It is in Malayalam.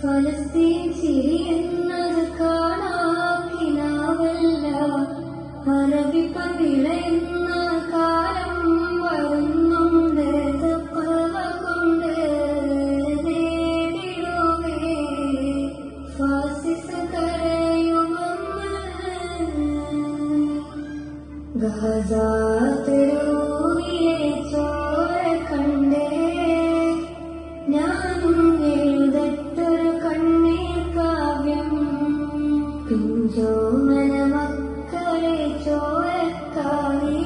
ഫലസ്തീൻ ചിരി എന്നത് കാണാക്കിനാവല്ല അറബിപ്പ വിളയുന്ന കാലം വരുന്നുണ്ട് തപ്പവ കൊണ്ട് التوكل